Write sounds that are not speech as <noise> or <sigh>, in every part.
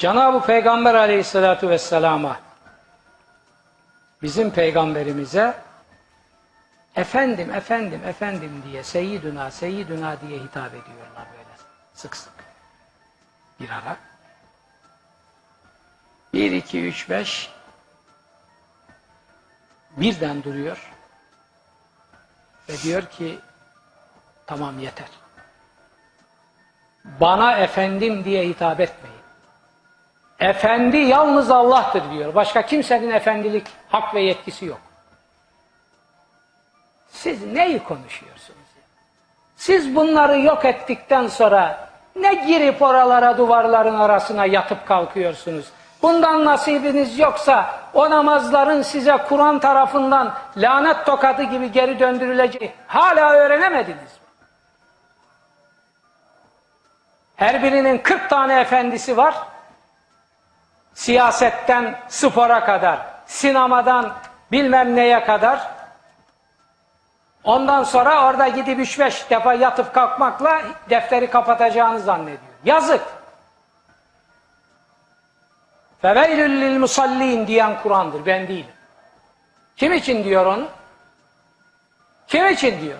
Cenab-ı Peygamber aleyhissalatu vesselama bizim peygamberimize efendim, efendim, efendim diye seyyiduna, seyyiduna diye hitap ediyorlar böyle sık sık. Bir ara. Bir, iki, üç, beş birden duruyor ve diyor ki tamam yeter. Bana efendim diye hitap etmeyin. Efendi yalnız Allah'tır diyor. Başka kimsenin efendilik hak ve yetkisi yok. Siz neyi konuşuyorsunuz? Siz bunları yok ettikten sonra ne girip oralara duvarların arasına yatıp kalkıyorsunuz? Bundan nasibiniz yoksa o namazların size Kur'an tarafından lanet tokadı gibi geri döndürüleceği hala öğrenemediniz mi? Her birinin 40 tane efendisi var. Siyasetten spora kadar, sinemadan bilmem neye kadar. Ondan sonra orada gidip 3-5 defa yatıp kalkmakla defteri kapatacağını zannediyor. Yazık. Feveylül lil musallin diyen Kur'an'dır. Ben değilim. Kim için diyor onu? Kim için diyor?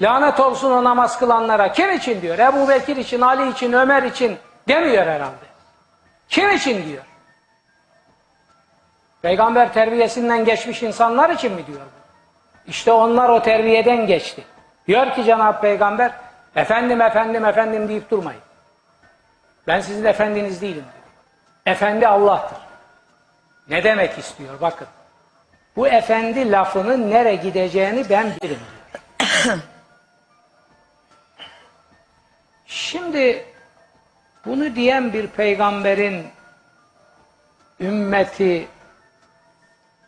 Lanet olsun o namaz kılanlara. Kim için diyor? Ebu Bekir için, Ali için, Ömer için demiyor herhalde. Kim için diyor? Peygamber terbiyesinden geçmiş insanlar için mi diyor? İşte onlar o terbiyeden geçti. Diyor ki Cenab-ı Peygamber, efendim efendim efendim deyip durmayın. Ben sizin efendiniz değilim diyor. Efendi Allah'tır. Ne demek istiyor bakın. Bu efendi lafının nereye gideceğini ben bilirim diyor. <coughs> Şimdi bunu diyen bir peygamberin ümmeti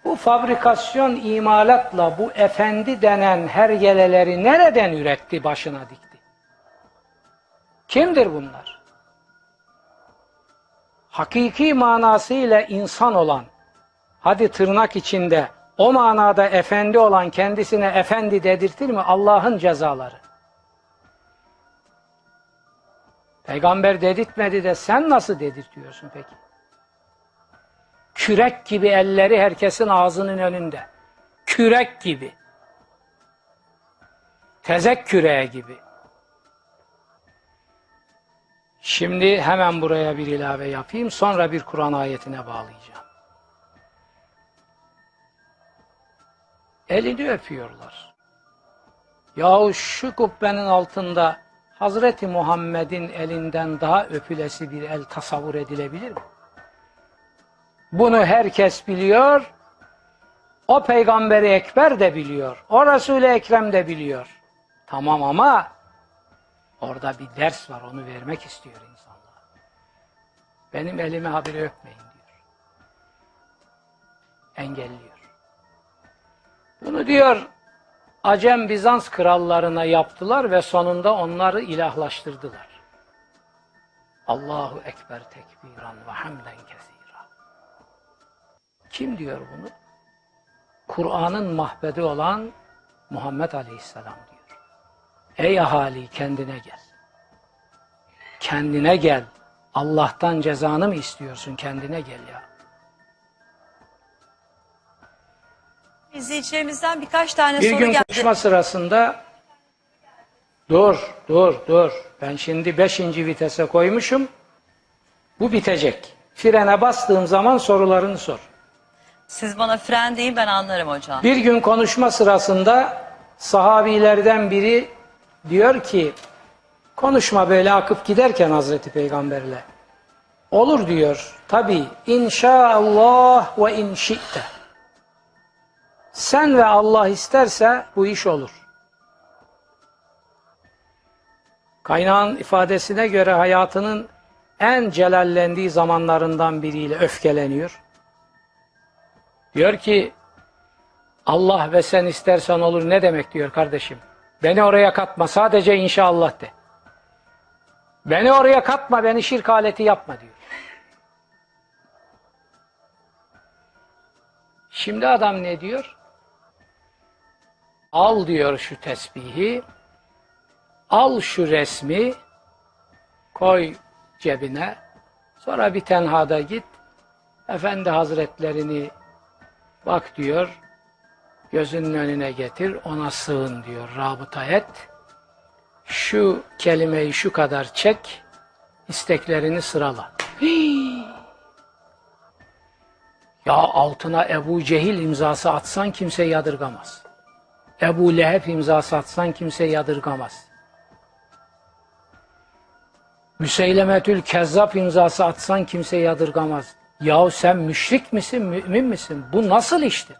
bu fabrikasyon imalatla bu efendi denen hergeleleri nereden üretti başına dikti? Kimdir bunlar? Hakiki manasıyla insan olan, hadi tırnak içinde o manada efendi olan kendisine efendi dedirtir mi? Allah'ın cezaları. Peygamber dedirtmedi de sen nasıl dedirtiyorsun peki? Kürek gibi elleri herkesin ağzının önünde. Kürek gibi. Tezek küreği gibi. Şimdi hemen buraya bir ilave yapayım. Sonra bir Kur'an ayetine bağlayacağım. Elini öpüyorlar. Yahu şu kubbenin altında Hazreti Muhammed'in elinden daha öpülesi bir el tasavvur edilebilir mi? Bunu herkes biliyor. O peygamberi ekber de biliyor. O Resul-i Ekrem de biliyor. Tamam ama orada bir ders var. Onu vermek istiyor insanlar. Benim elimi habire öpmeyin diyor. Engelliyor. Bunu diyor Acem Bizans krallarına yaptılar ve sonunda onları ilahlaştırdılar. Allahu Ekber tekbiran ve hamden kesira. Kim diyor bunu? Kur'an'ın mahbedi olan Muhammed Aleyhisselam diyor. Ey ahali kendine gel. Kendine gel. Allah'tan cezanı mı istiyorsun? Kendine gel ya. İzleyicilerimizden birkaç tane Bir soru gün geldi. konuşma sırasında dur, dur, dur. Ben şimdi beşinci vitese koymuşum. Bu bitecek. Frene bastığım zaman sorularını sor. Siz bana fren deyin ben anlarım hocam. Bir gün konuşma sırasında sahabilerden biri diyor ki konuşma böyle akıp giderken Hazreti Peygamberle olur diyor. Tabi inşallah ve inşi'te sen ve Allah isterse bu iş olur. Kaynağın ifadesine göre hayatının en celallendiği zamanlarından biriyle öfkeleniyor. Diyor ki Allah ve sen istersen olur ne demek diyor kardeşim. Beni oraya katma sadece inşallah de. Beni oraya katma beni şirk aleti yapma diyor. Şimdi adam ne diyor? Al diyor şu tesbihi, al şu resmi, koy cebine, Sonra bir tenhada git. Efendi Hazretlerini bak diyor. Gözünün önüne getir. Ona sığın diyor. Rabıta et. Şu kelimeyi şu kadar çek. isteklerini sırala. Hii! Ya altına Ebu Cehil imzası atsan kimse yadırgamaz. Ebu Leheb imzası atsan kimse yadırgamaz. Müseylemetül Kezzap imzası atsan kimse yadırgamaz. Yahu sen müşrik misin, mümin misin? Bu nasıl iştir?